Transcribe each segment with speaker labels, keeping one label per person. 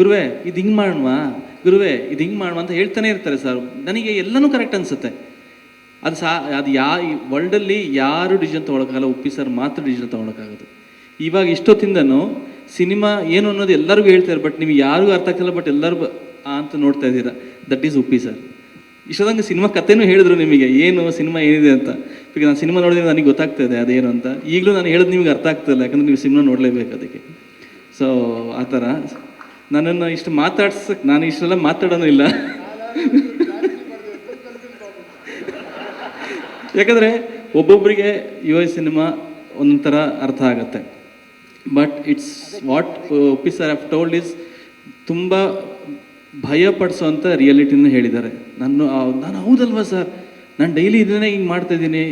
Speaker 1: ಗುರುವೆ, ಇದು ಹಿಂಗೆ ಮಾಡುವ ಗುರುವೆ, ಇದು ಹಿಂಗೆ ಮಾಡುವ ಅಂತ ಹೇಳ್ತಾನೆ ಇರ್ತಾರೆ ಸರ್ ನನಗೆ ಎಲ್ಲನೂ ಕರೆಕ್ಟ್ ಅನಿಸುತ್ತೆ. ಅದು ಸಾ, ಅದು ಯಾ ವರ್ಲ್ಡಲ್ಲಿ ಯಾರು ಡಿಸಿಷನ್ ತೊಗೊಳಕ್ಕಾಗಲ್ಲ, ಉಪ್ಪಿ ಸರ್ ಮಾತ್ರ ಡಿಸಿಷನ್ ತೊಗೊಳಕ್ಕಾಗೋದು ಇವಾಗ ಇಷ್ಟೊತ್ತಿಂದನೂ ಸಿನಿಮಾ ಏನು ಅನ್ನೋದು ಎಲ್ಲರಿಗೂ ಹೇಳ್ತಾರೆ ಬಟ್ ನಿಮ್ಗೆ ಯಾರಿಗೂ ಅರ್ಥ ಆಗ್ತಿಲ್ಲ ಬಟ್ ಎಲ್ಲರೂ ಅಂತ ನೋಡ್ತಾ ಇದ್ದೀರಾ. ದಟ್ ಈಸ್ ಉಪ್ಪಿ ಸರ್ ಇಷ್ಟೊಂದಂಗೆ ಸಿನಿಮಾ ಕಥೆನೂ ಹೇಳಿದ್ರು ನಿಮಗೆ, ಏನು ಸಿನಿಮಾ ಏನಿದೆ ಅಂತ. ಈಗ ನಾನು ಸಿನಿಮಾ ನೋಡಿದ್ರೆ ನನಗೆ ಗೊತ್ತಾಗ್ತದೆ ಅದೇನು ಅಂತ. ಈಗಲೂ ನಾನು ಹೇಳೋದು ನಿಮ್ಗೆ ಅರ್ಥ ಆಗ್ತಿಲ್ಲ ಯಾಕಂದ್ರೆ ನೀವು ಸಿನಿಮಾ ನೋಡಲೇಬೇಕು ಅದಕ್ಕೆ. ಸೊ ಆ ಥರ. ನನ್ನನ್ನು ಇಷ್ಟು ಮಾತಾಡ್ಸಕ್ಕೆ ನಾನು ಇಷ್ಟೆಲ್ಲ ಮಾತಾಡೋನು ಇಲ್ಲ. ಯಾಕಂದರೆ ಒಬ್ಬೊಬ್ಬರಿಗೆ ಯು ಎ ಸಿನಿಮಾ ಒಂಥರ ಥರ ಅರ್ಥ ಆಗುತ್ತೆ. But it's what Uppi sir have told is ತುಂಬ ಭಯ ಅಂತ ರಿಯಾಲಿಟಿನ ಹೇಳಿದ್ದಾರೆ. ನಾನು ನಾನು ಹೌದಲ್ವಾ ಸರ್? ನಾನು ಡೈಲಿ ಇದನ್ನೇ ಹಿಂಗೆ ಮಾಡ್ತಾ ಇದ್ದೀನಿ.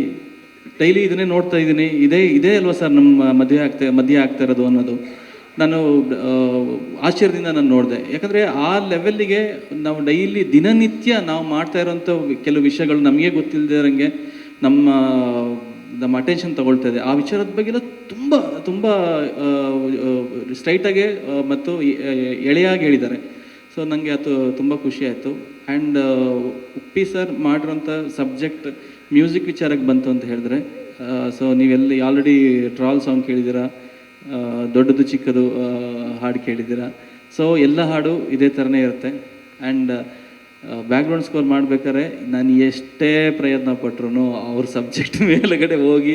Speaker 1: ಡೈಲಿ ಇದನ್ನೇ ನೋಡ್ತಾ ಇದ್ದೀನಿ. ಇದೇ ಇದೇ ಅಲ್ವಾ ಸರ್ ನಮ್ಮ ಮದುವೆ ಆಗ್ತಾ ಮದುವೆ ಆಗ್ತಾ ಇರೋದು ಅನ್ನೋದು? ನಾನು ಆಶ್ಚರ್ಯದಿಂದ ನಾನು ನೋಡಿದೆ. ಯಾಕಂದರೆ ಆ ಲೆವೆಲ್ಲಿಗೆ ನಾವು ಡೈಲಿ ದಿನನಿತ್ಯ ನಾವು ಮಾಡ್ತಾ ಇರೋಂಥ ಕೆಲವು ವಿಷಯಗಳು ನಮಗೆ ಗೊತ್ತಿಲ್ಲದಿರಂಗೆ ನಮ್ಮ ನಮ್ಮ ಅಟೆನ್ಷನ್ ತಗೊಳ್ತಾ ಇದೆ. ಆ ವಿಚಾರದ ಬಗ್ಗೆ ಎಲ್ಲ ತುಂಬ ತುಂಬ ಸ್ಟ್ರೈಟಾಗೆ ಮತ್ತು ಎಳೆಯಾಗಿ ಹೇಳಿದ್ದಾರೆ. ಸೊ ನನಗೆ ಅದು ತುಂಬ ಖುಷಿ ಆಯಿತು. ಆ್ಯಂಡ್ ಉಪ್ಪಿ ಸರ್ ಮಾಡಿರೋಂಥ ಸಬ್ಜೆಕ್ಟ್ ಮ್ಯೂಸಿಕ್ ವಿಚಾರಕ್ಕೆ ಬಂತು ಅಂತ ಹೇಳಿದ್ರೆ ಸೊ ನೀವೆಲ್ಲಿ ಆಲ್ರೆಡಿ ಟ್ರಾಲ್ ಸಾಂಗ್ ಕೇಳಿದ್ದೀರಾ? ದೊಡ್ಡದು ಚಿಕ್ಕದು ಹಾಡು ಕೇಳಿದ್ದೀರಾ? ಸೊ ಎಲ್ಲ ಹಾಡು ಇದೇ ಥರನೇ ಇರುತ್ತೆ. ಆ್ಯಂಡ್ ಬ್ಯಾಕ್ಗ್ರೌಂಡ್ ಸ್ಕೋರ್ ಮಾಡ್ಬೇಕಾದ್ರೆ ನಾನು ಎಷ್ಟೇ ಪ್ರಯತ್ನ ಪಟ್ರು ಅವ್ರ ಸಬ್ಜೆಕ್ಟ್ ಮೇಲುಗಡೆ ಹೋಗಿ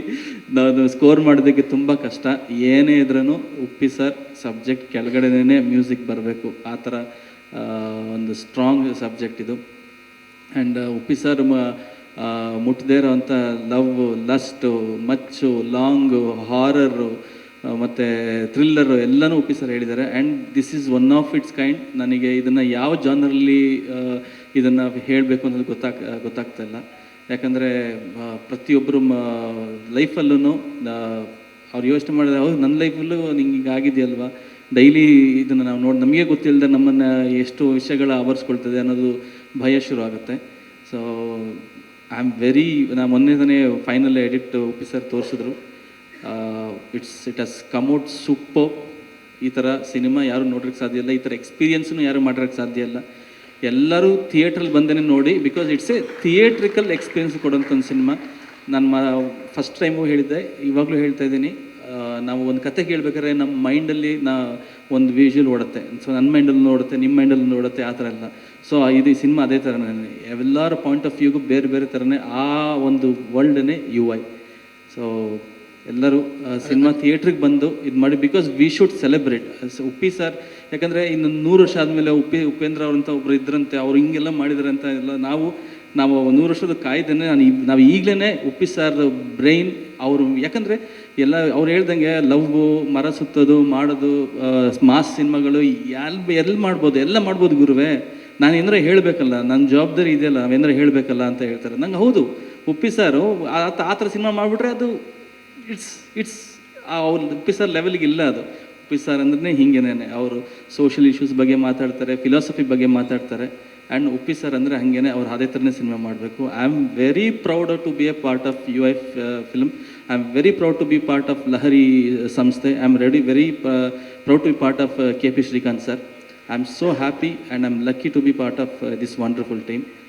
Speaker 1: ನಾನು ಸ್ಕೋರ್ ಮಾಡೋದಕ್ಕೆ ತುಂಬ ಕಷ್ಟ. ಏನೇ ಇದ್ರೂ ಉಪ್ಪಿ ಸರ್ ಸಬ್ಜೆಕ್ಟ್ ಕೆಳಗಡೆನೇ ಮ್ಯೂಸಿಕ್ ಬರಬೇಕು. ಆ ಥರ ಒಂದು ಸ್ಟ್ರಾಂಗ್ ಸಬ್ಜೆಕ್ಟ್ ಇದು. ಆ್ಯಂಡ್ ಉಪ್ಪಿ ಸರ್ ಮುಟ್ಟದೇ ಇರೋವಂಥ ಲವ್ ಲಸ್ಟು ಮಚ್ಚು ಲಾಂಗು ಹಾರರು ಮತ್ತು ಥ್ರಿಲ್ಲರ್ ಎಲ್ಲನೂ ಉಪ್ಪಿ ಸರ್ ಹೇಳಿದ್ದಾರೆ. And this is one of its kind ನನಗೆ ಇದನ್ನು ಯಾವ ಜಾನರಲ್ಲಿ ಇದನ್ನು ಹೇಳಬೇಕು ಅನ್ನೋದು ಗೊತ್ತಾಗ್ ಗೊತ್ತಾಗ್ತಾ ಇಲ್ಲ. ಯಾಕಂದರೆ ಪ್ರತಿಯೊಬ್ಬರು ಲೈಫಲ್ಲೂ ಅವ್ರು ಯೋಚನೆ ಮಾಡಿದ್ರೆ, ಹೌದು, ನನ್ನ ಲೈಫಲ್ಲೂ ನಿಂಗೆ ಹಿಂಗೆ ಆಗಿದೆಯಲ್ವಾ? ಡೈಲಿ ಇದನ್ನು ನಾವು ನೋಡಿ, ನಮಗೆ ಗೊತ್ತಿಲ್ಲದೆ ನಮ್ಮನ್ನು ಎಷ್ಟು ವಿಷಯಗಳ ಆವರಿಸ್ಕೊಳ್ತದೆ ಅನ್ನೋದು ಭಯ ಶುರು ಆಗುತ್ತೆ. ಸೊ ಐ ಆಮ್ ವೆರಿ ನಾ ಮೊನ್ನೆ ತಾನೇ ಫೈನಲ್ ಎಡಿಟ್ ಉಪ್ಪಿ ಸರ್ ತೋರಿಸಿದ್ರು. It's it has come out super ಈ ಥರ ಸಿನಿಮಾ ಯಾರು ನೋಡೋಕ್ಕೆ ಸಾಧ್ಯ ಇಲ್ಲ. ಈ ಥರ ಎಕ್ಸ್ಪೀರಿಯನ್ಸ್ನು ಯಾರು ಮಾಡೋಕ್ಕೆ ಸಾಧ್ಯ ಇಲ್ಲ. ಎಲ್ಲರೂ ಥಿಯೇಟ್ರಲ್ಲಿ ಬಂದೇ ನೋಡಿ because it's a theatrical experience ಕೊಡೋಂಥ ಒಂದು ಸಿನಿಮಾ ನಾನು ಮಾ ಫಸ್ಟ್ ಟೈಮು ಹೇಳಿದ್ದೆ, ಇವಾಗಲೂ ಹೇಳ್ತಾ ಇದ್ದೀನಿ. ನಾವು ಒಂದು ಕತೆ ಕೇಳಬೇಕಾದ್ರೆ ನಮ್ಮ ಮೈಂಡಲ್ಲಿ ನಾ ಒಂದು ವಿಷುವಲ್ ಓಡುತ್ತೆ. ಸೊ ನನ್ನ ಮೈಂಡಲ್ಲಿ ನೋಡುತ್ತೆ ನಿಮ್ಮ ಮೈಂಡಲ್ಲಿ ನೋಡುತ್ತೆ ಆ ಥರ ಎಲ್ಲ. ಸೊ ಇದು ಈ ಸಿನಿಮಾ ಅದೇ ಥರನೇ ಎಲ್ಲರ ಪಾಯಿಂಟ್ ಆಫ್ ವ್ಯೂಗೂ ಬೇರೆ ಬೇರೆ ಥರನೇ ಆ ಒಂದು ವರ್ಲ್ಡನ್ನೇ ಯು ಐ ಸೊ ಎಲ್ಲರೂ ಸಿನಿಮಾ ಥಿಯೇಟ್ರಿಗೆ ಬಂದು ಇದು ಮಾಡಿ because we should celebrate Uppi sir ಯಾಕಂದರೆ ಇನ್ನು ನೂರು ವರ್ಷ ಆದಮೇಲೆ ಉಪ್ಪಿ, ಉಪೇಂದ್ರ ಅವ್ರಂತ ಒಬ್ರು ಇದ್ರಂತೆ, ಅವ್ರು ಹಿಂಗೆಲ್ಲ ಮಾಡಿದ್ರೆ ಅಂತ ಎಲ್ಲ ನಾವು ನಾವು ನೂರು ವರ್ಷದ ಕಾಯ್ದೇನೆ, ನಾನು ನಾವು ಈಗಲೇ ಉಪ್ಪಿ ಸರ್ ಬ್ರೈನ್ ಅವರು, ಯಾಕಂದರೆ ಎಲ್ಲ ಅವ್ರು ಹೇಳ್ದಂಗೆ ಲವ್, ಮರ ಸುತ್ತೋದು, ಮಾಡೋದು ಮಾಸ್ ಸಿನಿಮಾಗಳು ಎಲ್ಲಿ ಎಲ್ಲಿ ಮಾಡ್ಬೋದು, ಎಲ್ಲ ಮಾಡ್ಬೋದು ಗುರುವೇ. ನಾನು ಏನಾರ ಹೇಳಬೇಕಲ್ಲ ನನ್ನ ಜವಾಬ್ದಾರಿ ಇದೆಯಲ್ಲ ನಾವೇನಾರ ಹೇಳಬೇಕಲ್ಲ ಅಂತ ಹೇಳ್ತಾರೆ. ನಂಗೆ ಹೌದು, ಉಪ್ಪಿ ಸಾರು ಆ ಥರ ಸಿನಿಮಾ ಮಾಡಿಬಿಟ್ರೆ ಅದು ಇಟ್ಸ್ ಇಟ್ಸ್ ಅವ್ರ ಉಪ್ಪಿ ಸರ್ ಲೆವೆಲ್ಗೆ ಇಲ್ಲ ಅದು. ಉಪ್ಪಿ ಸರ್ ಅಂದ್ರೆ ಹಿಂಗೇನೆ ಅವರು ಸೋಷಿಯಲ್ ಇಶ್ಯೂಸ್ ಬಗ್ಗೆ ಮಾತಾಡ್ತಾರೆ ಫಿಲಾಸಫಿ ಬಗ್ಗೆ ಮಾತಾಡ್ತಾರೆ. ಆ್ಯಂಡ್ ಉಪ್ಪಿ ಸರ್ ಅಂದರೆ ಹಾಗೇನೆ ಅವ್ರು ಅದೇ ಥರನೇ ಸಿನಿಮಾ ಮಾಡಬೇಕು. I am very proud to be a part of U I film I am very proud to be part of Lahari ಸಂಸ್ಥೆ I am ready very proud to be part of K P Srikanth sir I am so happy and I am lucky to be part of this wonderful team